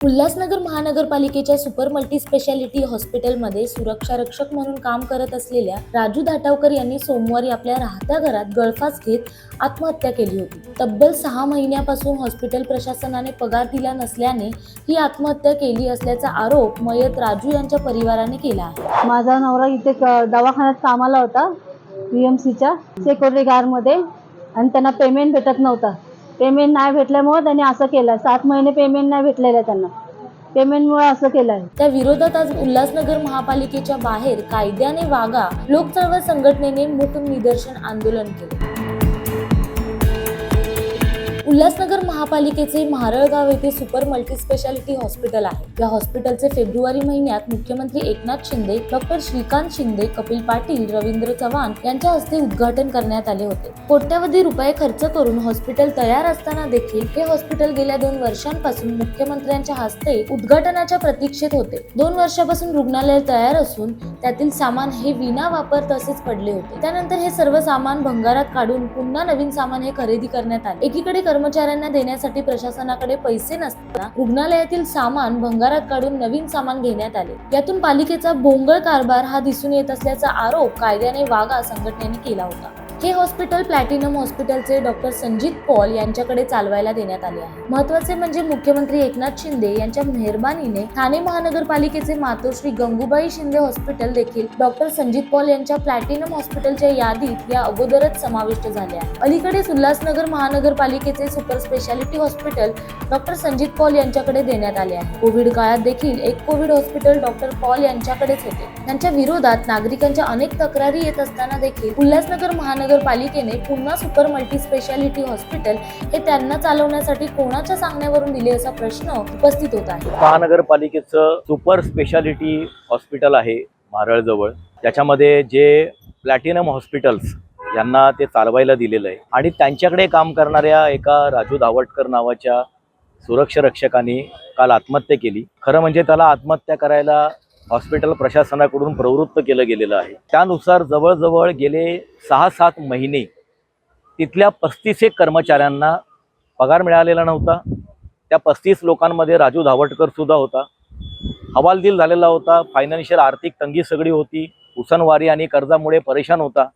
उल्हासनगर महानगरपालिकेच्या super multi speciality हॉस्पिटलमध्ये सुरक्षा रक्षक म्हणून काम करत असलेल्या राजू धाटावकर यांनी सोमवारी आपल्या राहत्या घरात गळफास घेत आत्महत्या केली होती. तब्बल सहा महिन्यापासून हॉस्पिटल प्रशासनाने पगार दिला नसल्याने ही आत्महत्या केली असल्याचा आरोप मयत राजू यांच्या परिवाराने केला आहे. माझा नवरा इथे दवाखान्यात कामाला होता बी एम सीच्या सेक्युरिटी गार्डमध्ये आणि त्यांना पेमेंट भेटत नव्हता. पेमेंट नाही भेटल्यामुळे त्यांनी असं केलं. सात महिने पेमेंट नाही भेटलेलं आहे त्यांना. पेमेंटमुळे असं केलं आहे. त्या विरोधात आज उल्हासनगर महापालिकेच्या बाहेर कायद्याने वागा लोक चळवळ संघटनेने मूक निदर्शन आंदोलन केलं. उल्हासनगर महापालिकेचे महारळगाव येथे सुपर मल्टीस्पेशालिटी हॉस्पिटल आहे. या हॉस्पिटलचे फेब्रुवारी महिन्यात मुख्यमंत्री एकनाथ शिंदे डॉक्टर श्रीकांत शिंदे कपिल पाटील रवींद्र चव्हाण यांच्या हस्ते उद्घाटन करण्यात आले होते. कोट्यवधी रुपये खर्च करून हॉस्पिटल तयार असताना देखील हे हॉस्पिटल गेल्या दोन वर्षांपासून मुख्यमंत्र्यांच्या हस्ते उद्घाटनाच्या प्रतीक्षेत होते. दोन वर्षापासून रुग्णालय तयार असून त्यातील सामान हे विना वापर तसेच पडले होते. त्यानंतर हे सर्व सामान भंगारात काढून पुन्हा नवीन सामान हे खरेदी करण्यात आले. एकीकडे कर्मचाऱ्यांना देण्यासाठी प्रशासनाकडे पैसे नसताना रुग्णालयातील सामान भंगारात काढून नवीन सामान घेण्यात आले. यातून पालिकेचा भोंगळ कारभार हा दिसून येत असल्याचा आरोप कायद्याने वाघा संघटनेने केला होता. हे हॉस्पिटल प्लॅटिनम हॉस्पिटलचे डॉक्टर संजित पॉल यांच्याकडे चालवायला देण्यात आले आहे. महत्त्वाचे म्हणजे मुख्यमंत्री एकनाथ शिंदे यांच्या मेहरबानीने ठाणे महानगरपालिकेचे मातोश्री गंगूबाई शिंदे हॉस्पिटल देखील डॉक्टर संजित पॉल यांच्या प्लॅटिनम हॉस्पिटलच्या यादीत या अगोदरच समाविष्ट झाले आहे. अलीकडेच उल्हासनगर महानगरपालिकेचे super speciality hospital doctor Sanjit Paul यांच्याकडे देण्यात आले आहे. कोविड काळात देखील एक कोविड हॉस्पिटल डॉक्टर पॉल यांच्याकडेच होते. त्यांच्या विरोधात नागरिकांच्या अनेक तक्रारी येत असताना देखील उल्हासनगर महानगर महानगरपालिकेने पुन्हा सुपर मल्टी स्पेशालिटी हॉस्पिटल हे त्यांना चालवण्यासाठी कोणाच्या सांगण्यावरून दिले असा प्रश्न उपस्थित होत आहे. महानगरपालिकेचं सुपर स्पेशालिटी हॉस्पिटल आहे मारळजवळ. त्याच्यामध्ये जे प्लॅटिनम हॉस्पिटल्स यांना ते चालवायला दिलेलं आहे. आणि त्यांच्याकडे काम करणाऱ्या एका राजू धावटकर नावाच्या सुरक्षा रक्षकाने काल आत्महत्या केली. खरं म्हणजे त्याला आत्महत्या करायला हॉस्पिटल प्रशासनाकडून प्रवृत्त केलं गेलेलं आहे. त्यानुसार जवळजवळ गेले सहा सात महिने तिथल्या पस्तीस एक कर्मचाऱ्यांना पगार मिळालेला नव्हता. त्या पस्तीस लोकांमध्ये राजू धावटकरसुद्धा होता. हवालदिल झालेला होता. फायनान्शियल आर्थिक तंगी सगळी होती. उसनवारी आणि कर्जामुळे परेशान होता.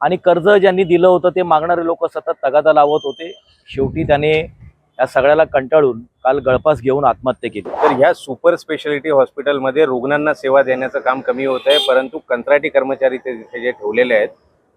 आणि कर्ज ज्यांनी दिलं होतं ते मागणारे लोक सतत तगादा लावत होते. शेवटी त्याने या सगळ्याला कंटाळून काल गळपास घेऊन आत्महत्या केली. तर ह्या सुपर स्पेशालिटी हॉस्पिटलमध्ये रुग्णांना सेवा देण्याचं काम कमी होत आहे परंतु कंत्राटी कर्मचारी ते तिथे जे ठेवलेले आहेत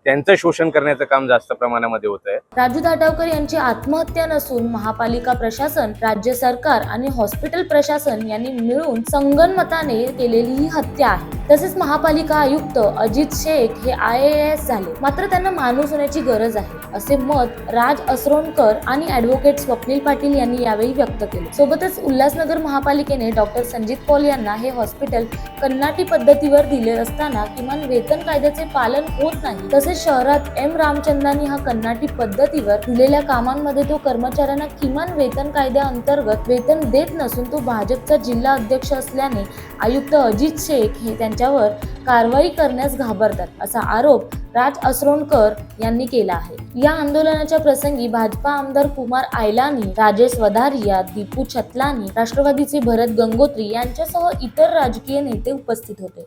त्यांचं शोषण करण्याचं काम जास्त प्रमाणामध्ये होत आहे. राजू धाटावकर यांची आत्महत्या नसून महापालिका प्रशासन राज्य सरकार आणि हॉस्पिटल प्रशासन यांनी मिळून संगनमताने केलेली ही हत्या आहे. तसेच महापालिका आयुक्त अजित शेख हे आय ए एस झाले. मात्र त्यांना माणूस होण्याची गरज आहे असे मत राज असरोणकर आणि ऍडव्होकेट स्वप्नील पाटील यांनी यावेळी व्यक्त केले. सोबतच उल्हासनगर महापालिकेने डॉक्टर संजित पॉल यांना हे हॉस्पिटल कन्नाटी पद्धतीवर दिले असताना किमान वेतन कायद्याचे पालन होत नाही. तसेच शहरात एम रामचंद्रांनी हा कन्नाटी पद्धतीवर दिलेल्या कामांमध्ये तो कर्मचाऱ्यांना किमान वेतन कायद्याअंतर्गत वेतन देत नसून तो भाजपचा जिल्हा अध्यक्ष असल्याने आयुक्त अजित शेख हे त्यांच्यावर कारवाई करण्यास घाबरतात असा आरोप राज असरोणकर यांनी केला आहे. या आंदोलनाच्या प्रसंगी भाजपा आमदार कुमार आयलानी राजेश वधारिया दीपू छतलानी राष्ट्रवादीचे भरत गंगोत्री यांच्यासह इतर राजकीय नेते उपस्थित होते.